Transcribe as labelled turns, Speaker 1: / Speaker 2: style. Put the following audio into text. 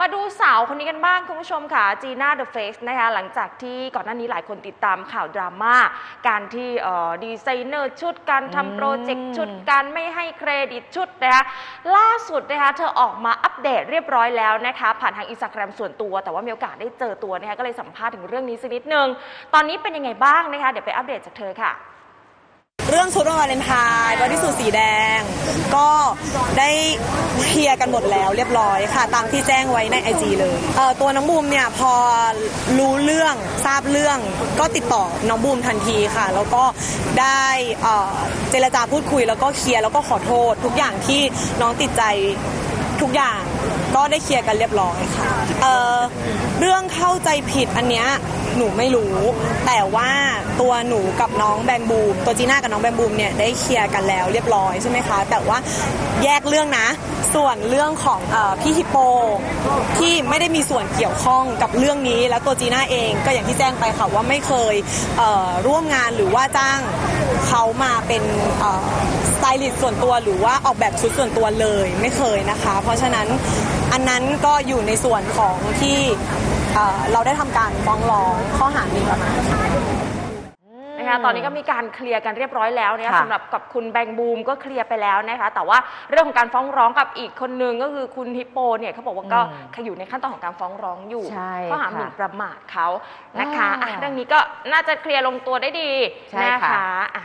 Speaker 1: มาดูสาวคนนี้กันบ้างคุณผู้ชมค่ะจีน่าเดอะเฟสนะคะหลังจากที่ก่อนหน้านี้หลายคนติดตามข่าวดราม่าการที่เอ่อดีไซเนอร์ชุดการ
Speaker 2: อืม
Speaker 1: ทำโปรเจกต์ชุดการไม่ให้เครดิตชุดนะคะล่าสุดนะคะเธอออกมาอัปเดตเรียบร้อยแล้วนะคะผ่านทางอินสตาแกรมส่วนตัว แต่ว่ามีโอกาสได้เจอตัวนะคะก็เลยสัมภาษณ์ถึงเรื่องนี้สักนิดนึง ตอนนี้เป็นยังไงบ้างนะคะเดี๋ยวไปอัปเดตจากเธอค่ะ
Speaker 2: เรื่องชุดวันวาเลนไทน์บอดี้สูทสีแดง ก็ได้เคลียร์กันหมดแล้วเรียบร้อยค่ะ ตามที่แจ้งไว้ในไอจีเลยเอ่อตัวน้องบูมเนี่ยพอรู้เรื่องทราบเรื่องก็ติดต่อน้องบูมทันทีค่ะ แล้วก็ได้เอ่อเจรจาพูดคุยแล้วก็เคลียร์แล้วก็ขอโทษ ทุกอย่างที่น้องติดใจทุกอย่างก็ได้เคลียร์กันเรียบร้อยค่ะเอ่อเรื่องเข้าใจผิดอันเนี้ย หนูไม่รู้ แต่ว่าตัวหนูกับน้องแบมบูม ตัวจีน่ากับน้องแบมบูมเนี่ยได้เคลียร์กันแล้วเรียบร้อยใช่ไหมคะ แต่ว่าแยกเรื่องนะ ส่วนเรื่องของอพี่ฮิปโปที่ไม่ได้มีส่วนเกี่ยวข้องกับเรื่องนี้ แล้วตัวจีน่าเองก็อย่างที่แจ้งไปค่ะว่าไม่เคยเร่วมงานหรือว่าจ้างเขามาเป็นสไตลิสต์ส่วนตัวหรือว่าออกแบบชุดส่วนตัวเลยไม่เคยนะคะ เพราะฉะนั้นอันนั้นก็อยู่ในส่วนของที่ เอ่อเราได้ทำการฟ้องร้องข้อหาหมิ่นประมาทค่ะ
Speaker 1: นะคะตอนนี้ก็มีการเคลียร์กันเรียบร้อยแล้วนะคะ
Speaker 3: ค่ะ
Speaker 1: สำหรับกับคุณแบงบูมก็เคลียร์ไปแล้วนะคะแต่ว่าเรื่องของการฟ้องร้องกับอีกคนนึงก็คือคุณฮิปโปเนี่ยเขาบอกว่าก็
Speaker 3: อืม
Speaker 1: อยู่ในขั้นตอนของการฟ้องร้องอยู่
Speaker 3: ใช่
Speaker 1: ข้อหาห
Speaker 3: ค่ะ
Speaker 1: มิ่นประมาทเขานะคะ
Speaker 3: อ่า
Speaker 1: อะเรื่องนี้ก็น่าจะเคลียร์ลงตัวได้ดี
Speaker 3: ใช่
Speaker 1: นะ
Speaker 3: ค่ะ
Speaker 1: คะอะ